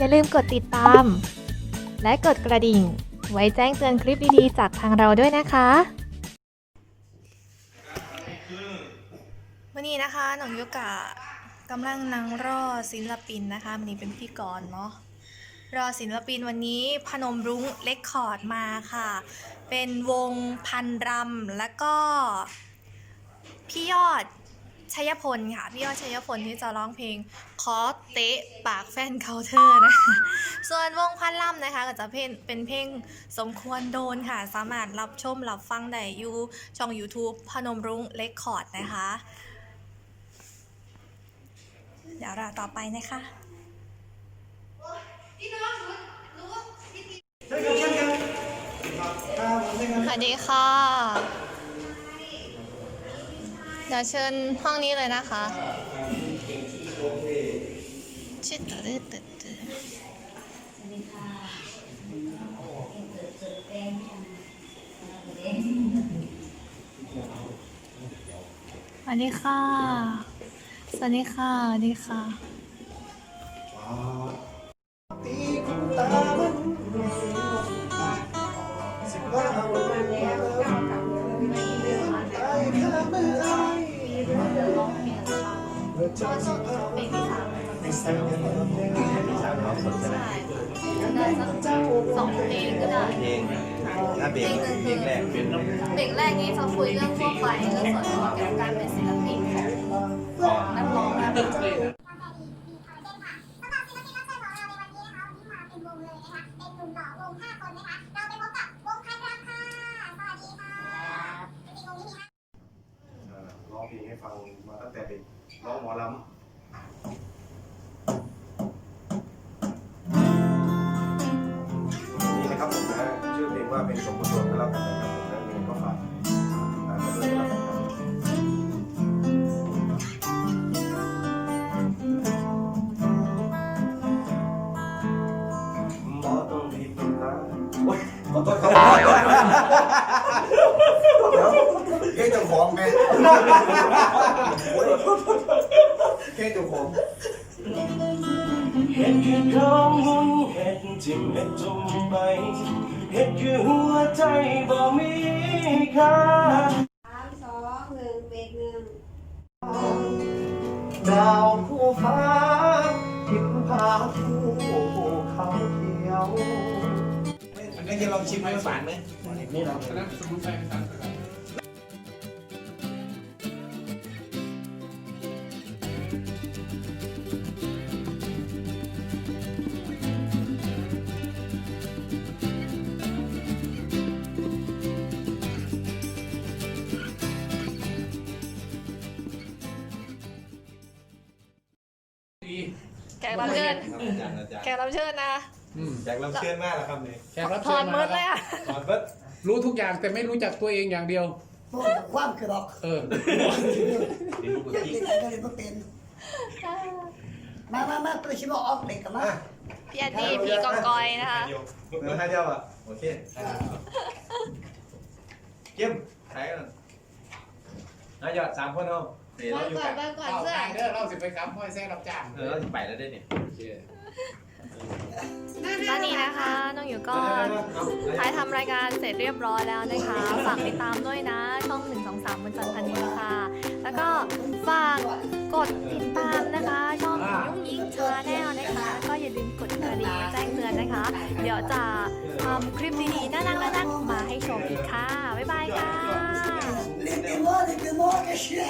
อย่าลืมกดติดตาม และกดกระดิ่ง ไว้แจ้งเตือนคลิปดีๆจากทางเราด้วยนะคะวันนี้นะคะหนองยุกะกำลังนั่งรอศิลปินนะคะวันนี้เป็นพิธีกรเนาะรอศิลปินวันนี้พนมรุ้งเลคคอร์ดมาค่ะ เป็นวงพันรำแล้วก็พี่ยอด ชัยพลค่ะ พี่ยอดชัยพลที่จะร้องเพลงขอเตะปากแฟนเคาน์เตอร์นะคะส่วนวงพันล่ำนะคะ ก็จะเป็นเป็นเพลงสมควรโดนค่ะ สามารถรับชมรับฟังได้อยู่ช่อง YouTube พนมรุ้งเลคคอร์ดนะคะ เดี๋ยวเราต่อไปนะคะสวัสดีค่ะ เดี๋ยวเชิญห้องนี้เลยนะคะชิดตึ๊ดตึ๊ดตึดสวัสดีค่ะ สวัสดีค่ะ สวัสดีค่ะ เมื่อเจ้าสิบห้าวันไม่ใส่เงินแดงสามร้อยคนจะได้สองเพลงก็ได้ เพลงถ้าเบรกเพลงแรกเป็นน้องเบรกแรกนี้จะคุยเรื่องทั่วไปเรื่องส่วนตัวเกี่ยวกับการเป็นศิลปินของนักร้องนะคะสำหรับศิลปินรับเชิญของเราในวันนี้นะคะที่มาเป็นวงเลยนะคะเป็นหนุ่มหล่อวงห้าคนนะคะ เราไปพบกับวงพันรักค่ะ สวัสดีค่ะจริงๆวงนี้มีห้า ร้อ งให้ฟังมาตั้งแต่เด็กร้องหมอลำนี่นะครับผมนะชื่อเพลงว่าเป็นสมบูรณ์ก็แล้วกันนะครับผมนะเพลงก็ฝากตามกันด้วยแล้วกันครับหมอต้องรีบเป็นนะโอ๊ยขอโทษครับ ก่งเจ้าของไงโอ๊ยเก่งเจ้าของเห็ดคือของหุ่นเห็ดทิมเห็ดจุ่มไปเห็ดคือหัวใจบ่มีค่าสามสองหนึ่งเบรกหนึ่งดาวคู่ฟ้าทิมพาคู่เขาเขียวอันนี้จะลองชิมให้ฝานไหมนี่เรา แขกรับเชิญแขกรับเชิญนะแจกรับเชิญมากแล้วครับนี่แขกรับถเชิอญดมามืดเลยอะตอนเบิดรู้ทุกอย่างแต่ไม่รู้จักตัวเองอย่างเดียว พวกความคือหรอกเอออยากกินอะไรก็เป็น มามามาตัวชิบออกเด็กกันมาพี่อาดีพี่กองกอยนะคะเดี๋ยวให้เดียวอะโอเคเกี่ยมใครกัน นายยอดสามคนเอาเดี๋ยวเราอยู่กันก่อนเอาเสื้อทางเด้อเราสิไปครับห้อยแซ่รับจ้างเออเราจะไปแล้วได้เนี่ยโอเคตอนนี้นะคะน้องอยู่ก็ถ่ายทำรายการเสร็จเรียบร้อยแล้วนะคะ ฝากติดตามด้วยนะ ช่อง 1 2 3บนจันทร์พันนี้ค่ะ แล้วก็ฝากกดติดตามนะคะ ช่องยุ่งยิงชาแนลนะคะ ก็อย่าลืมกดกระดิ่งไว้แจ้งเตือนนะคะ เดี๋ยวจะทำคลิปดีๆน่ารักน่ารักๆมาให้ชมอีกค่ะ บ๊ายบายค่ะ Не піло, не піло, ще.